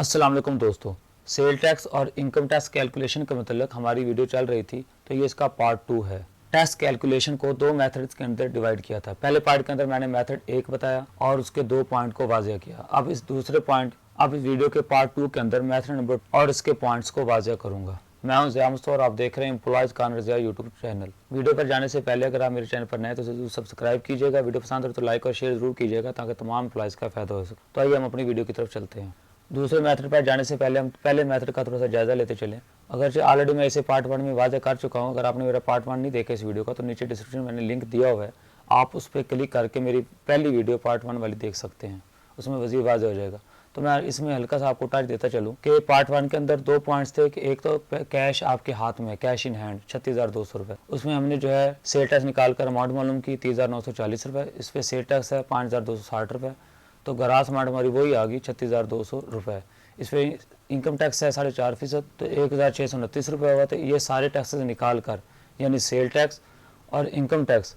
अस्सलाम वालेकुम दोस्तों। सेल टैक्स और इनकम टैक्स कैलकुलेशन के मतलब हमारी वीडियो चल रही थी तो ये इसका पार्ट टू है। टैक्स कैलकुलेशन को दो मेथड्स के अंदर डिवाइड किया था। पहले पार्ट के अंदर मैंने मेथड एक बताया और उसके दो पॉइंट को वाजिया किया। अब इस दूसरे पॉइंट अब इस वीडियो के पार्ट टू के अंदर मेथड नंबर और इसके पॉइंट्स को वाजिया करूँगा। मैं हूँ जया और आप देख रहे हैं employees Khan Razia YouTube channel video पर जाने से पहले अगर आप मेरे चैनल पर नए तो ज़रूर सब्सक्राइब कीजिएगा। वीडियो पसंद हो तो लाइक और शेयर ज़रूर कीजिएगा, ताकि तमाम एम्प्लॉयज़ का फ़ायदा हो सके। तो आइए हम अपनी वीडियो की तरफ़ चलते हैं। दूसरे मेथड पर जाने से पहले हम, पहले मेथड का थोड़ा सा जायजा लेते चले। अगर जो ऑलरेडी मैं इसे पार्ट वन में वाजे कर चुका हूँ, अगर आपने मेरा पार्ट वन नहीं देखा इस वीडियो का तो नीचे डिस्क्रिप्शन में मैंने लिंक दिया हुआ है। आप उस पर क्लिक करके मेरी पहली वीडियो पार्ट वन वाली देख सकते हैं। उसमें वजी वाजे हो जाएगा। तो मैं इसमें हल्का सा आपको टच देता चलूँ कि पार्ट वन के अंदर दो पॉइंट्स थे कि एक तो कैश आपके हाथ में कैश इन हैंड छत्तीस हज़ार दो सौ रुपये उसमें हमने जो है सेल टैक्स निकाल कर अमाउंट मालूम की, तीस हज़ार नौ सौ चालीस रुपये इस पर सेल टैक्स है, पाँच हज़ार दो सौ साठ रुपये तो ग्रास अमाउंट हमारी वही आ गई छत्तीस हज़ार दो सौ रुपये इस पर इनकम टैक्स है साढ़े चार फ़ीसद तो एक हज़ार छः सौ उनतीस रुपये हुआ तो ये सारे टैक्सेस निकाल कर, यानी सेल टैक्स और इनकम टैक्स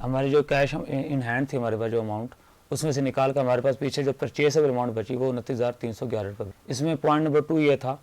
हमारी जो कैश इन हैंड थी हमारे पास जो अमाउंट उसमें से निकाल कर हमारे पास पीछे जो परचेसेबल अमाउंट बची, वो उनतीस हज़ार तीन सौ ग्यारह रुपये इसमें पॉइंट नंबर टू ये था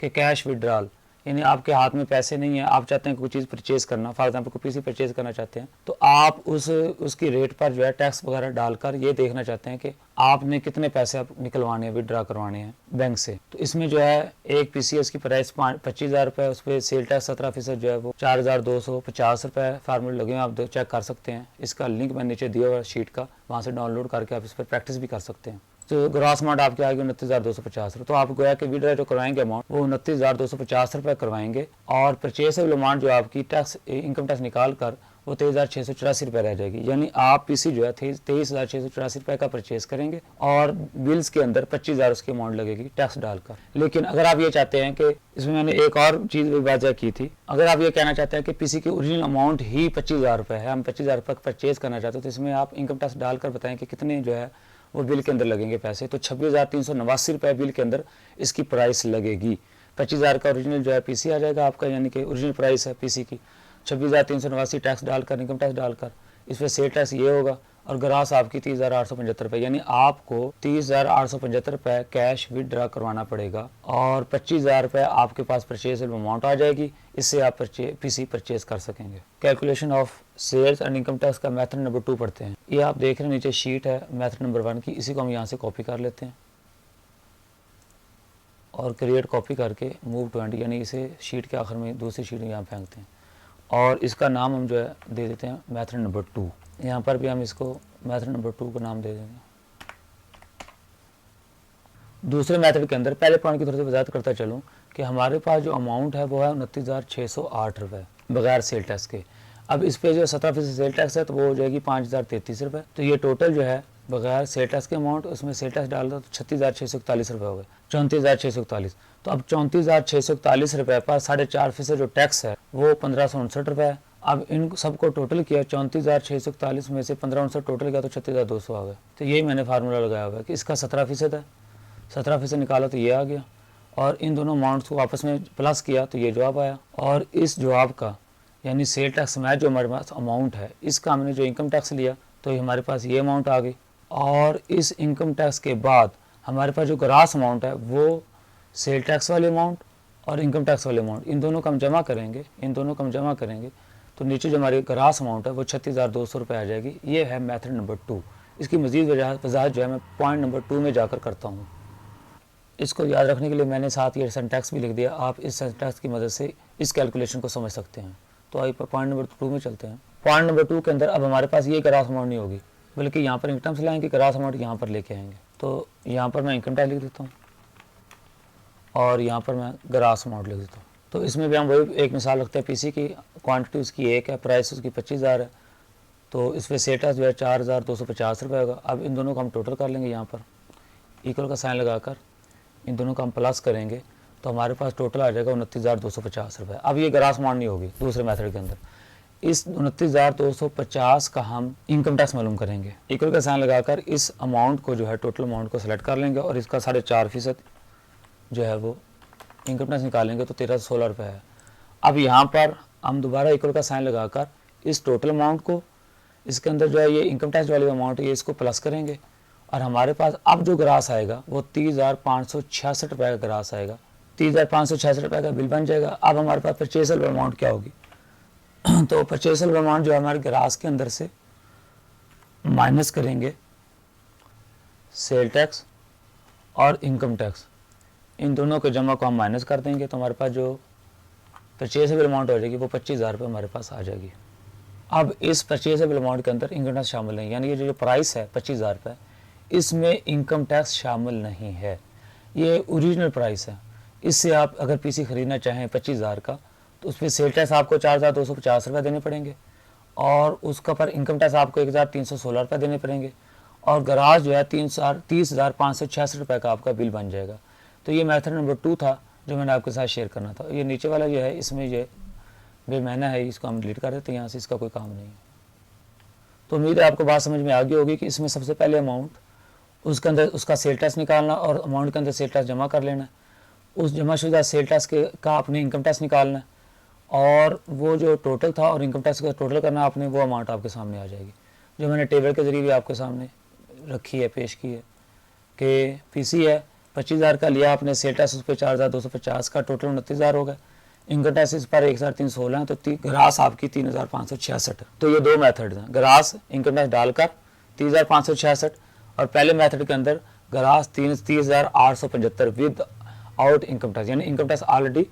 कि कैश विड्रॉल यानी आपके हाथ में पैसे नहीं है, आप चाहते हैं कोई चीज़ परचेज करना फॉर एग्ज़ाम्पल कोई पीसी परचेज करना चाहते हैं तो आप उस, उसकी रेट पर जो है टैक्स वगैरह डालकर ये देखना चाहते हैं कि आपने कितने पैसे आप निकलवाने हैं विदड्रा करवाने हैं बैंक से। तो इसमें जो है एक पी पीसीएस की प्राइस पच्चीस हज़ार रुपये उस पर सेल टैक्स सत्रह फ़ीसद जो है वो चार हज़ार दो सौ पचास रुपये फार्मूले लगे हैं, आप चेक कर सकते हैं। इसका लिंक मैंने नीचे दिया हुआ शीट का, वहाँ से डाउनलोड करके आप इस पर प्रैक्टिस भी कर सकते हैं। तो ग्रॉस अमाउंट आपके आएगी उनतीस हज़ार दो सौ पचास रुपये तो आप गोया कि विड्रा जो करवाएँगे अमाउंट वो उनतीस हज़ार दो सौ पचास रुपये करवाएँगे और परचेसेबल अमाउंट जो आपकी टैक्स इनकम टैक्स निकाल कर वो तेईस हज़ार छः सौ चौरासी रुपये रह जाएगी। यानी आप पीसी जो है तेईस हज़ार छः सौ चौरासी रुपये का परचेज करेंगे और बिल्स के अंदर पच्चीस हज़ार उसकी अमाउंट लगेगी टैक्स डालकर। लेकिन अगर आप ये चाहते हैं कि इसमें मैंने एक और चीज़ भी वाजह की थी, अगर आप ये कहना चाहते हैं कि पीसी की ओरिजिनल अमाउंट ही पच्चीस हज़ार रुपये है, हम पच्चीस हज़ार रुपये परचेज करना चाहते हैं तो इसमें आप इनकम टैक्स डालकर बताएँ कि कितने जो है वो बिल के अंदर लगेंगे पैसे। तो छब्बीस हज़ार तीन सौ नवासी रुपये बिल के अंदर इसकी प्राइस लगेगी। पच्चीस हज़ार का ओरिजिनल जो है पीसी आ जाएगा आपका, यानी कि ओरिजिनल प्राइस है पीसी की। छब्बीस हज़ार तीन सौ नवासी टैक्स डालकर इनकम टैक्स डालकर इस पर सेल टैक्स ये होगा। और ग्रास आपकी तीस हज़ार आठ सौ पचहत्तर रुपये यानी आपको तीस हज़ार आठ सौ पचहत्तर रुपये कैश विदड्रा करवाना पड़ेगा और पच्चीस हज़ार रुपये आपके पास परचेज अमाउंट आ जाएगी। इससे आप परचे पीसी परचेज कर सकेंगे। Calculation of sales and income tax का मेथड नंबर टू पढ़ते हैं। ये आप देख रहे हैं, नीचे शीट है मेथड नंबर वन की। इसी को हम यहाँ से कॉपी कर लेते हैं। और क्रिएट कॉपी करके मूव ट्वेंटी यानी इसे शीट के आखिर में दूसरी शीट यहाँ फेंकते हैं। और इसका नाम हम जो है दे देते हैं मेथड नंबर टू यहाँ पर भी हम इसको मेथड नंबर टू का नाम दे देंगे। दूसरे मेथड के अंदर, पहले पॉइंट की थोड़ी सी वजाहत करता चलूँ कि हमारे पास जो अमाउंट है वो है उनतीस हज़ार छः सौ आठ रुपये बगैर सेल टैक्स के। अब इस पर जो सत्रह फ़ीसद सेल टैक्स है तो वो हो जाएगी पाँच हज़ार तैंतीस रुपये तो ये टोटल जो है, बगैर सेल टैक्स के अमाउंट उसमें सेल टैक्स डाल दो तो छत्तीस हज़ार छः सौ इकतालीस रुपये हो गए। चौंतीस हज़ार छः सौ इकतालीस। तो अब चौंतीस हज़ार छः सौ इकतालीस रुपये पर साढ़े चार फ़ीसद जो टैक्स है, वो पंद्रह सौ उनसठ रुपये है। अब इन सबको टोटल किया, चौंतीस हज़ार छः सौ इकतालीस में से पंद्रह उनसठ टोटल किया तो छत्तीस हज़ार दो सौ आ गए। तो यही मैंने फार्मूला लगाया हुआ है कि इसका सत्रह फ़ीसद है। सत्रह फ़ीसद निकाला तो ये आ गया। और इन दोनों अमाउंट्स को आपस में प्लस किया तो ये जवाब आया। और इस जवाब का, यानी सेल टैक्स में जो हमारे पास अमाउंट है, इसका हमने जो इनकम टैक्स लिया तो हमारे पास ये अमाउंट आ गई। और इस इनकम टैक्स के बाद हमारे पास जो ग्रास अमाउंट है, वो सेल टैक्स वाले अमाउंट और इनकम टैक्स वाले अमाउंट इन दोनों का हम जमा करेंगे, इन दोनों का हम जमा करेंगे। तो नीचे जो हमारी ग्रास अमाउंट है, वो छत्तीस हज़ार दो सौ रुपये आ जाएगी। ये है मेथड नंबर टू इसकी मजीद वजाहत जो है, मैं पॉइंट नंबर टू में जाकर करता हूँ। इसको याद रखने के लिए मैंने साथ ये सेंटैक्स भी लिख दिया। आप इस सेंटैक्स की मदद से इस कैलकुलेशन को समझ सकते हैं। तो आइए पॉइंट नंबर टू में चलते हैं। पॉइंट नंबर टू के अंदर अब हमारे पास ये ग्रास अमाउंट नहीं होगी, बल्कि यहाँ पर इनकम से लाएँगे, ग्रास अमाउंट यहाँ पर लेके आएँगे। तो यहाँ पर मैं इनकम टैक्स लिख देता हूँ। और यहाँ पर मैं ग्रास अमाउंट लिख देता हूँ। तो इसमें भी हम वही एक मिसाल रखते हैं पीसी की क्वांटिटी उसकी एक है प्राइस उसकी पच्चीस हज़ार है। तो इस पर सेटस जो है चार हज़ार दो सौ पचास रुपये होगा। अब इन दोनों को हम टोटल कर लेंगे यहाँ पर। इक्वल का साइन लगाकर इन दोनों का हम प्लस करेंगे तो हमारे पास टोटल आ जाएगा उनतीस हज़ार दो सौ पचास रुपये अब ये ग्रास नहीं होगी दूसरे मेथड के अंदर। इस उनतीस हज़ार दो सौ पचास का हम इनकम टैक्स मालूम करेंगे। इक्वल का साइन लगाकर इस अमाउंट को जो है टोटल अमाउंट को सेलेक्ट कर लेंगे और इसका साढ़े चार फ़ीसद जो है वो इनकम टैक्स निकालेंगे तो तेरह सौ सोलह रुपये है। अब यहाँ पर हम दोबारा इक्वल का साइन लगाकर इस टोटल अमाउंट को, इसके अंदर जो है ये इनकम टैक्स वाली अमाउंट ये इसको प्लस करेंगे। और हमारे पास अब जो ग्रास आएगा, वो तीस हज़ार पाँच सौ छियासठ रुपये का ग्रास आएगा। तीस हज़ार पाँच सौ छियासठ रुपये का बिल बन जाएगा। अब हमारे पास परचेसल अमाउंट क्या होगी? तो परचेसल अमाउंट जो है हमारे ग्रास के अंदर से माइनस करेंगे। सेल टैक्स और इनकम टैक्स इन दोनों के जमा को हम माइनस कर देंगे तो हमारे पास जो परचेसेबल अमाउंट हो जाएगी वो पच्चीस हज़ार रुपये हमारे पास आ जाएगी। अब इस परचेसेबल अमाउंट के अंदर इनकम टैक्स शामिल नहीं यानी कि जो प्राइस है, पच्चीस हज़ार रुपये, इसमें इनकम टैक्स शामिल नहीं है। ये ओरिजिनल प्राइस है। इससे आप अगर पीसी ख़रीदना चाहें पच्चीस हज़ार का तो उस पर सेल टैक्स आपको चार हज़ार दो सौ पचास रुपये देने पड़ेंगे। और उसका पर इनकम टैक्स आपको एक हज़ार तीन सौ सोलह रुपये देने पड़ेंगे। और गराज जो है तीन हज़ार तीस हज़ार पाँच सौ छियासठ रुपये का आपका बिल बन जाएगा। तो ये मेथड नंबर टू था जो मैंने आपके साथ शेयर करना था। ये नीचे वाला जो है, इसमें ये बेमैना है, इसको हम डिलीट कर देते हैं यहाँ से, इसका कोई काम नहीं है। तो उम्मीद है आपको बात समझ में आ गई होगी कि इसमें सबसे पहले अमाउंट उसके अंदर उसका सेल टैक्स निकालना और अमाउंट के अंदर सेल टैक्स जमा कर लेना। उस जमाशुदा सेल टैक्स के, का आपने इनकम टैक्स निकालना और वो जो टोटल था और इनकम टैक्स का टोटल करना आपने, वो अमाउंट आपके सामने आ जाएगी। जो मैंने टेबल के ज़रिए भी आपके सामने रखी है, पेश की है कि पीसी है पच्चीस हज़ार का लिया आपने सेल टैक्स उस पर चार हज़ार दो सौ पचास का, टोटल उनतीस हज़ार हो गया। इनकम टैक्स इस पर एक हज़ार तीन सौ सोलह तो ग्रास आपकी तीन हज़ार पाँच सौ छियासठ। तो ये दो मेथड हैं, ग्रास इनकम टैक्स डालकर तीन हज़ार पाँच सौ छियासठ, और पहले मेथड के अंदर ग्रास तीन, तीस हज़ार आठ सौ पचहत्तर विद आउट इनकम टैक्स यानी इनकम टैक्स ऑलरेडी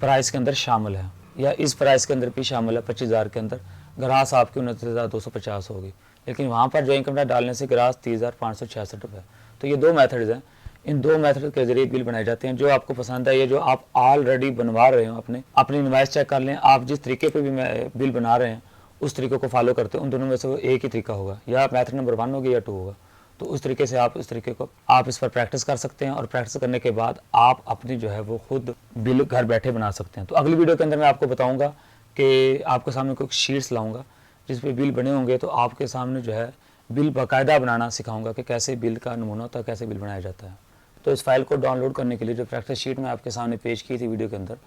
प्राइस के अंदर शामिल है, या इस प्राइस के अंदर भी शामिल है, पच्चीस हज़ार के अंदर। ग्रास आपकी उनतीस हज़ार दो सौ पचास होगी। लेकिन वहाँ पर जो इनकम टैक्स डालने से ग्रास तीस हज़ार पाँच सौ छियासठ रुपये तो ये दो मेथड्स हैं इन दो मेथड के ज़रिए बिल बनाए जाते हैं। जो आपको पसंद है ये जो आप ऑलरेडी बनवा रहे हो अपने, अपनी इन्वाइस चेक कर लें। आप जिस तरीके पे भी बिल बना रहे हैं, उस तरीके को फॉलो करते हैं। उन दोनों में से वो एक ही तरीका होगा। या मेथड नंबर वन होगा या टू होगा। तो उस तरीके से आप इस तरीके को, आप इस पर प्रैक्टिस कर सकते हैं और प्रैक्टिस करने के बाद आप अपनी जो है वो खुद बिल घर बैठे बना सकते हैं। तो अगली वीडियो के अंदर मैं आपको बताऊँगा कि आपके सामने कुछ शीट्स लाऊँगा, जिस पे बिल बने होंगे तो आपके सामने जो है बिल बाकायदा बनाना सिखाऊँगा कि कैसे बिल का नमूना होता है, कैसे बिल बनाया जाता है। तो इस फ़ाइल को डाउनलोड करने के लिए जो प्रैक्टिस शीट मैं आपके सामने पेश की थी वीडियो के अंदर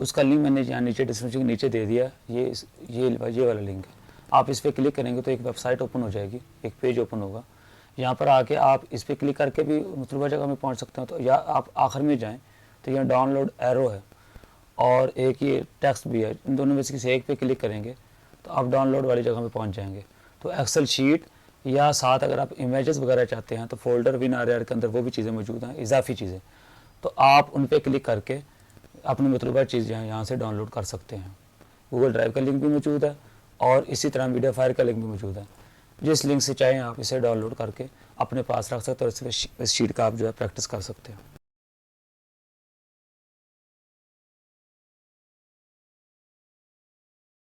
उसका लिंक मैंने यहाँ नीचे डिस्क्रिप्शन के नीचे दे दिया। ये इस, ये ये वाला लिंक है। आप इस पर क्लिक करेंगे तो एक वेबसाइट ओपन हो जाएगी एक पेज ओपन होगा। यहाँ पर आके आप इस पर क्लिक करके भी मतलबा जगह में पहुँच सकते हैं। तो या आप आखिर में जाएँ तो यहाँ डाउनलोड एरो है और एक ये टेक्स्ट भी है। इन दोनों में से किसी एक पे क्लिक करेंगे तो आप डाउनलोड वाली जगह में पहुँच जाएँगे। तो एक्सेल शीट या साथ अगर आप इमेजेस वगैरह चाहते हैं तो फोल्डर विन आर के अंदर वो भी चीज़ें मौजूद हैं, इजाफी चीज़ें। तो आप उन पर क्लिक करके अपनी मतलूबा चीज़ यहाँ से डाउनलोड कर सकते हैं। गूगल ड्राइव का लिंक भी मौजूद है और इसी तरह मीडिया फायर का लिंक भी मौजूद है। जिस लिंक से चाहें आप इसे डाउनलोड करके अपने पास रख सकते हैं और इस शीट का आप जो है प्रैक्टिस कर सकते हैं।